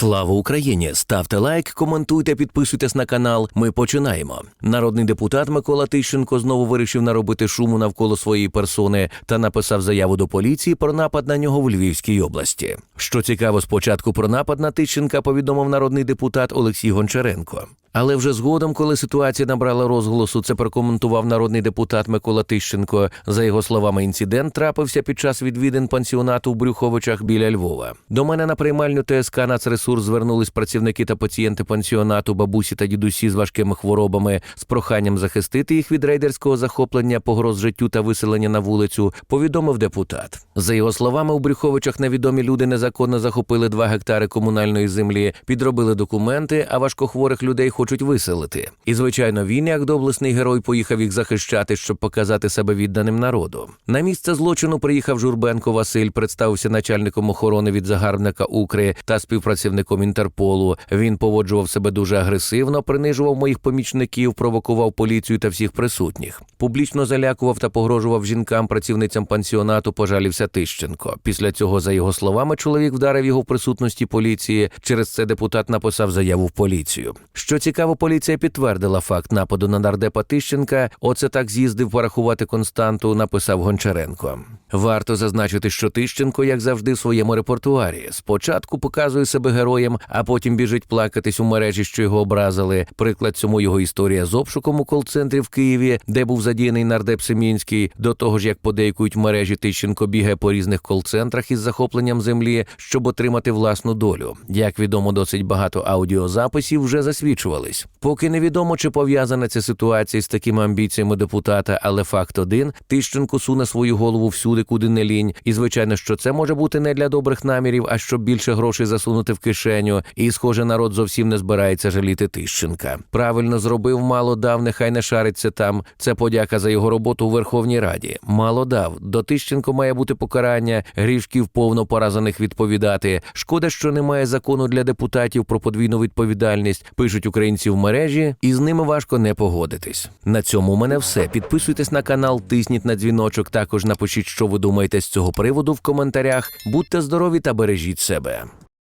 Слава Україні! Ставте лайк, коментуйте, підписуйтесь на канал. Ми починаємо. Народний депутат Микола Тищенко знову вирішив наробити шуму навколо своєї персони та написав заяву до поліції про напад на нього в Львівській області. Що цікаво, спочатку про напад на Тищенка повідомив народний депутат Олексій Гончаренко. Але вже згодом, коли ситуація набрала розголосу, це прокоментував народний депутат Микола Тищенко. За його словами, інцидент трапився під час відвідин пансіонату в Брюховичах біля Львова. До мене на приймальню ТСК «Нацресурс» звернулись працівники та пацієнти пансіонату, бабусі та дідусі з важкими хворобами з проханням захистити їх від рейдерського захоплення, погроз життю та виселення на вулицю. Повідомив депутат. За його словами, у Брюховичах невідомі люди незаконно захопили 2 гектари комунальної землі, підробили документи, а важкохворих людей хочуть виселити. І звичайно, він, як доблесний герой, поїхав їх захищати, щоб показати себе відданим народу. На місце злочину приїхав Журбенко Василь, представився начальником охорони від загарбника Укри та співпрацівником Інтерполу. Він поводжував себе дуже агресивно, принижував моїх помічників, провокував поліцію та всіх присутніх. Публічно залякував та погрожував жінкам, працівницям пансіонату, пожалівся Тищенко. Після цього, за його словами, чоловік вдарив його в присутності поліції. Через це депутат написав заяву в поліцію. Що цікаво, поліція підтвердила факт нападу на нардепа Тищенка. Оце так з'їздив порахувати константу, написав Гончаренко. Варто зазначити, що Тищенко, як завжди, в своєму репертуарі. Спочатку показує себе героєм, а потім біжить плакатись у мережі, що його образили. Приклад цьому його історія з обшуком у кол-центрі в Києві, де був задіяний нардеп Семінський. До того ж, як подейкують в мережі, Тищенко бігає по різних кол-центрах із захопленням землі, щоб отримати власну долю. Як відомо, досить багато аудіозаписів вже засвідчувались. Поки невідомо, чи пов'язана ця ситуація з такими амбіціями депутата, але факт один: Тищенко суне свою голову всюди, куди не лінь. І звичайно, що це може бути не для добрих намірів, а щоб більше грошей засунути в кишеню. І, схоже, народ зовсім не збирається жаліти Тищенка. Правильно зробив, мало дав, нехай не шариться там. Це подяка за його роботу у Верховній Раді. Мало дав. До Тищенко має бути покарання, грішків повно пора за них відповідати. Шкода, що немає закону для депутатів про подвійну відповідальність. Пишуть українці в мережі, і з ними важко не погодитись. На цьому у мене все. Підписуйтесь на канал, тисніть на дзвіночок. Також напишіть, що ви думаєте з цього приводу в коментарях. Будьте здорові та бережіть себе.